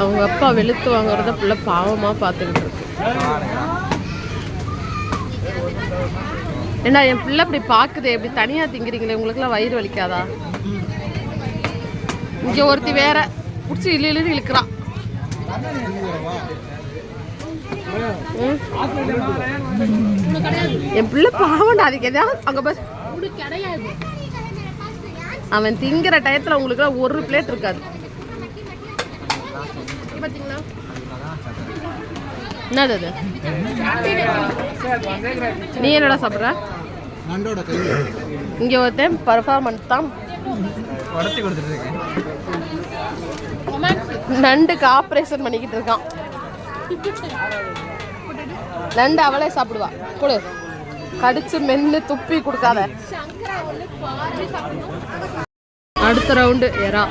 அவங்க அப்பா வெளுத்து வாங்குறத பிள்ளை பாவமா பார்த்துக்கிட்டு இருக்கு. ஏண்டா என் பிள்ளை இப்படி பாக்குதே இப்படி தனியா திங்கிறீங்களே உங்களுக்குலாம் வயிறு வலிக்காதா? இங்க ஒருத்தி வேற புடிச்சு இழு இழுன்னு இழுக்கிறான். என் பிள்ளை பாவம்டா அதுக்கு எதாவது அங்க பாரு. அவன் திங்கிற டயத்துல உங்களுக்கு ஒரு பிளேட் இருக்காது. என்னது அது நீ என்னடா சாப்பிட்ற? இங்க ஒருத்தன் பர்ஃபார்மன்ஸ் தான். நண்டுக்கு ஆப்ரேஷன் பண்ணிக்கிட்டு இருக்கான். நண்டு அவளே சாப்பிடுவா. கொடு. கடிச்சு மென்னு துப்பி கொடுக்காத. அடுத்த ரவுண்டு எறா.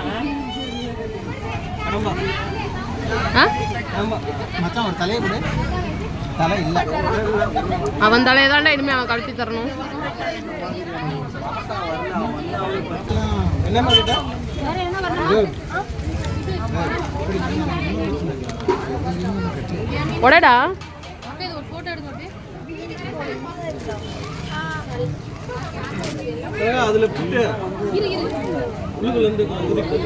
ஆ? அவன் தலையை தாண்டா இனிமே அவன் கழட்டி தரணும். உடடா. அதுல புட்டு. உள்ளுக்குள்ள இருந்து குதிக்கு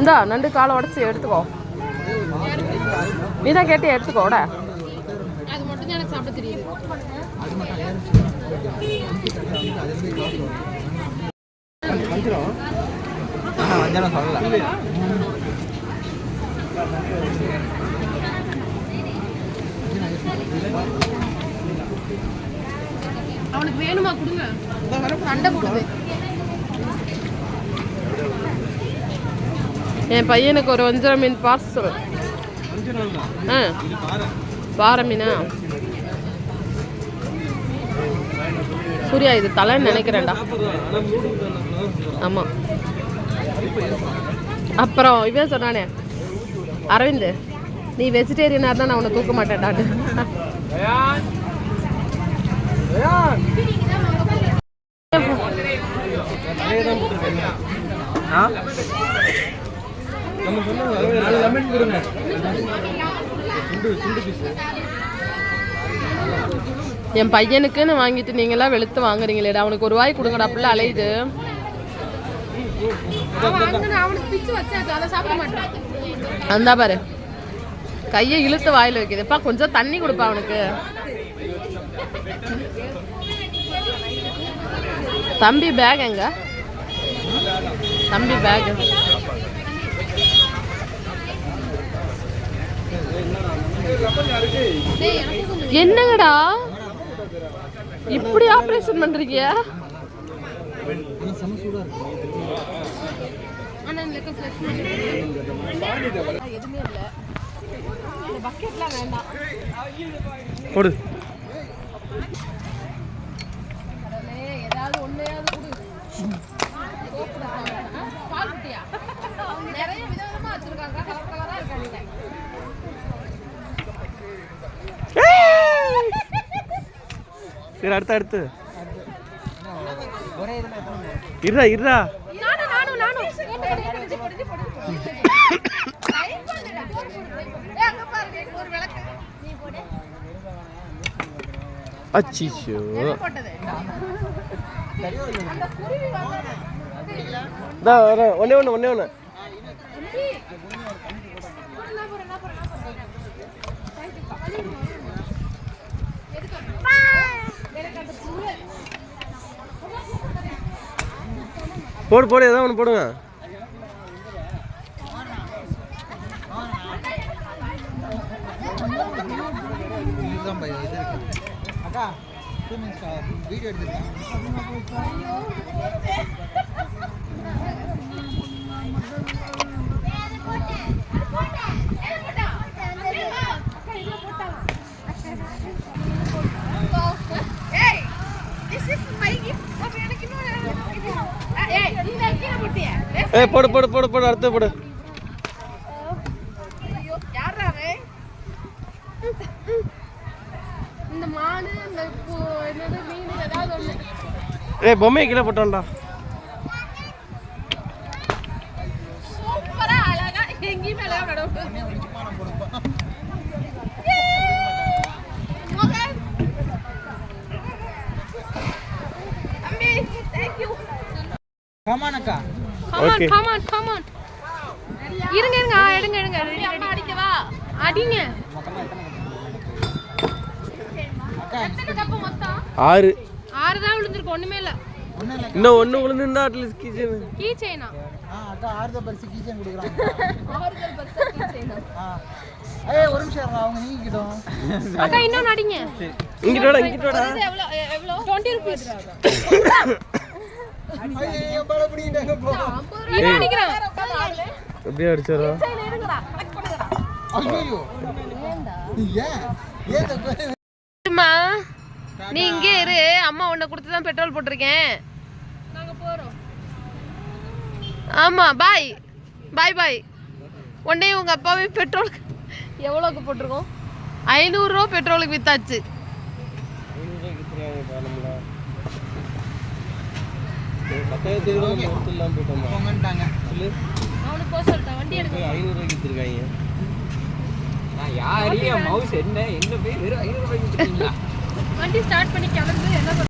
இந்தா நண்டு காலை உடச்சி எடுத்துக்கோ. நீ தான் கேட்டு எடுத்துக்கோ உட. அது மட்டும் எனக்கு சாப்பிட தெரியுது. வஞ்சானம் சொல்லல. அவனுக்கு வேணுமா கொடுங்க. சண்டை கொடுது என் பையனுக்கு ஒரு வஞ்சர மீன் பார்சல் ஆ. பாறை. மீனா? சூர்யா இது தலைன்னு நினைக்கிறேன்டா. ஆமாம் அப்புறம் இவன் சொன்னானே அரவிந்த் நீ வெஜிடேரியனாக இருந்தால் நான் உன்னை தூக்க மாட்டேன்டான்னு என் பையனுக்குன்னு வாங்கிட்டு நீங்களாம் வெளுத்து வாங்குறீங்களேடா. அவனுக்கு ஒரு வாய் கொடுங்கடா அப்படிலாம் அலையுது. அந்த பாரு. கையை இழுத்து வாயில் வைக்குதுப்பா கொஞ்சம் தண்ணி கொடுப்பா அவனுக்கு. தம்பி பேக் எங்க? தம்பி பேக் என்னங்கடா? இப்படி ஆபரேஷன் பண்றீங்க? எதுவுமே இல்ல பக்கெட்லாம் வேண்டாம் கொடு ஏதாவது ஒண்ணையாவது கொடு. சோப்பு டப்பா வேணும். ஆ, பால் குட்டியா? நிறைய விதவிதமா வச்சிருக்காங்க. கலர். சரி அடுத்து இருடா இருடா நானும், நானும், நானும். போடு, போடு, போடு, போடு, போடு. Try பண்ணுடா. ஏய், அங்க பாருங்க, ஒரு விளக்கு. நீ போடு. அச்சிச்சோ. தான் வரேன் ஒன்னே ஒன்று ஒன்னே ஒன்று போடு போடு ஏதாவது ஒன்று போடுங்க. இதுதான் இது இருக்கு அக்கா டூ மினிட்ஸ் வீடியோ எடுத்துருக்கேன் ஏய், this is my gift. அப்ப எனக்கு இன்னொரு இது. ஏய், நீ தான் கீழே போட்டியே. ஏ போடு போடு போடு போடு அடுத்து போடு அவன்? இந்த மானு இந்த பூ- என்னது மீன் ஏதாவது ஒண்ணு. ஏய் பொம்மையை கீழே போட்டோம்டா. சூப்பரா அழகா எங்கேயுமே அழகா விட சும்மா நான் கொடுப்பேன் மோகன் தம்பி thank you கமானக்கா come on Okay. Come on come on இருங்க இருங்க எடுங்க எடுங்க. அடிக்கவா? அடிங்க. ஆறு ஆறு. தான் விழுந்திருக்கு ஒண்ணுமே இல்ல. இன்னும் ஒன்று விழுந்துருந்தா அட்லீஸ்ட் கிச்சன் அக்கா பரிசு கீச்சன் கொடுக்குறாங்க. ஆறுதல் பரிசா ஏய் ஒரு நிமிஷம் அவங்க அக்கா இன்னொன்னு அடிங்க. இங்கிட்ட வாடா இங்கிட்ட வாடா. இது எவ்வளோ எ- எவ்வளோ? டுவெண்ட்டி ருபீஸ் ஐயோ பல பிடிக்கிட்டாங்க போ இவன் அடிக்கிறான். எப்படியே அடிச்சாரா செயின் எடுங்கடா கலெக்ட் பண்ணுங்கடா ஐயோ. ஏன்? ஏன் தப்பு? அம்மா நீ இங்கே இரு. அம்மா உன்னை கொடுத்து தான் பெட்ரோல் போட்டிருக்கேன். நாங்க போறோம். ஆமா பாய் பாய் பாய் உடனே உங்க அப்பாவே பெட்ரோல் எவ்வளோக்கு போட்டிருக்கோம்? ஐநூறுரூவா பெட்ரோலுக்கு வித்தாச்சு. போங்கன்ட்டாங்க அவனுக்கு போக சொல்லிட்டேன். வண்டி எடுக்க ஐநூறுரூவாய்க்கு வித்துருக்காங்க. வண்டி ஸ்டார்ட் பண்ணி கிளம்பு என்ன